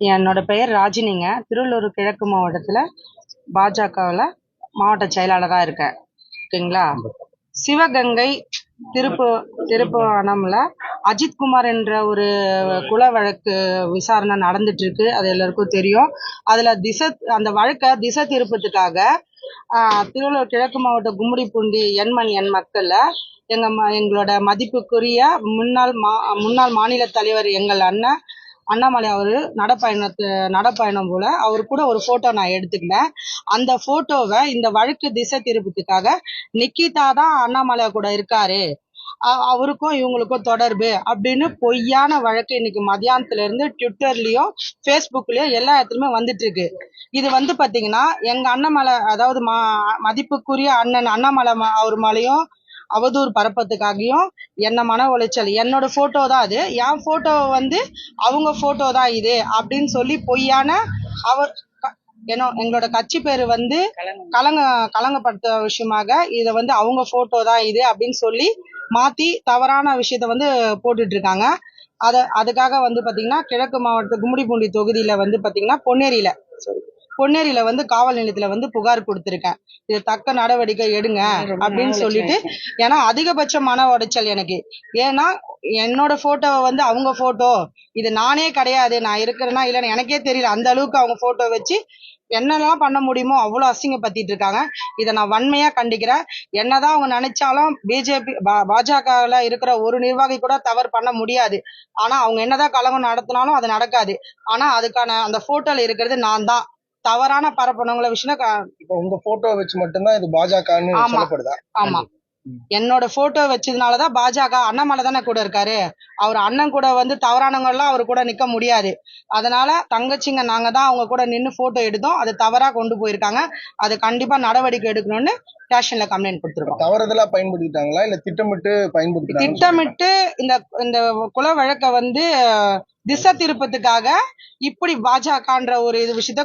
என்னோட பெயர் ராஜினிங்க. திருவள்ளூர் கிழக்கு மாவட்டத்தில் பாஜகவில் மாவட்ட செயலாளராக இருக்கேன். ஓகேங்களா? சிவகங்கை திருப்பு திருப்புவனமில் அஜித்குமார் என்ற ஒரு குல வழக்கு விசாரணை நடந்துட்டு இருக்கு அது எல்லாருக்கும் தெரியும். அதில் திசை அந்த வழக்கை திசை திருப்பத்துக்காக திருவள்ளூர் கிழக்கு மாவட்ட கும்மிடிப்பூண்டி எண்மண் எண் மக்களில் எங்கள் ம- எங்களோட மதிப்புக்குரிய முன்னாள் மா முன்னாள் மாநில தலைவர் எங்கள் அண்ணன் அண்ணாமலை அவர் நடைப்பயணத்து நடைப்பயணம் போல அவர் கூட ஒரு போட்டோ நான் எடுத்துக்கினேன். அந்த போட்டோவை இந்த வழக்கு திசை திருப்பத்துக்காக நிக்கிதா தான் அண்ணாமலை கூட இருக்காரு. அவருக்கும் இவங்களுக்கும் தொடர்பு அப்படின்னு பொய்யான வழக்கு இன்னைக்கு மதியானத்துல இருந்து ட்விட்டர்லயும் ஃபேஸ்புக்லயும் எல்லா இடத்துலயுமே வந்துட்டு இருக்கு இது வந்து பாத்தீங்கன்னா எங்க அண்ணாமலை அதாவது மதிப்புக்குரிய அண்ணன் அண்ணாமலை அவர் மலையும் அவதூறு பரப்பத்துக்காகவும் என்ன மன உளைச்சல். என்னோட போட்டோ தான் அது. என் போட்டோ வந்து அவங்க போட்டோ தான் இது அப்படின்னு சொல்லி பொய்யான அவர் ஏன்னா எங்களோட கட்சி பேர் வந்து கலங்க. கலங்கப்படுத்த விஷயமாக இதை வந்து அவங்க போட்டோ தான் இது அப்படின்னு சொல்லி மாத்தி தவறான விஷயத்த வந்து போட்டுட்டு இருக்காங்க அத அதுக்காக வந்து பாத்தீங்கன்னா கிழக்கு மாவட்ட கும்மிடிப்பூண்டி தொகுதியில வந்து பாத்தீங்கன்னா பொன்னேரியில பொன்னேரியில வந்து காவல் நிலையத்துல வந்து புகார் கொடுத்திருக்கேன். இது தக்க நடவடிக்கை எடுங்க அப்படின்னு சொல்லிட்டு ஏன்னா அதிகபட்ச மன உடைச்சல் எனக்கு. ஏன்னா என்னோட போட்டோவை வந்து அவங்க போட்டோ இது நானே கிடையாது. நான் இருக்கிறேன்னா இல்லைன்னு எனக்கே தெரியல. அந்த அளவுக்கு அவங்க போட்டோ வச்சு என்னெல்லாம் பண்ண முடியுமோ அவ்வளோ அசிங்கப்படுத்திட்டு இருக்காங்க. இதை நான் வன்மையா கண்டிக்கிறேன். என்னதான் அவங்க நினைச்சாலும் பிஜேபி பாஜகவில் இருக்கிற ஒரு நிர்வாகி கூட தவறு பண்ண முடியாது. ஆனா அவங்க என்னதான் கலகம் நடத்தினாலும் அது நடக்காது. ஆனா அதுக்கான அந்த போட்டோல இருக்கிறது நான் தான். தவறான பரப்பனவங்கள விஷயம் இப்போ உங்க போட்டோ வச்சு மட்டும்தான் இது பாஜகன்னு ஆமா. சொல்லப்படுதா? ஆமா. என்னோட போட்டோ வச்சதுனாலதான் பாஜக அண்ணாமலை தானே கூட இருக்காரு. அவர் அண்ணன் கூட வந்து தவறானவங்க எல்லாம் அவர் கூட நிக்க முடியாது. அதனால தங்கச்சிங்க நாங்க தான் அவங்க கூட நின்னு போட்டோ எடுத்தோம். அது தவறா கொண்டு போயிருக்காங்க. அது கண்டிப்பா நடவடிக்கை எடுக்கணும்னு ஸ்டேஷன்ல கம்ப்ளைண்ட் கொடுத்துருக்கோம். தவறுதலா பயன்படுத்திட்டாங்களா? இல்ல திட்டமிட்டு பயன்படுத்திட்டாங்க திட்டமிட்டு இந்த இந்த குல வழக்க வந்து திசை திருப்பத்துக்காக இப்படி பாஜகன்ற ஒரு இது விஷயத்த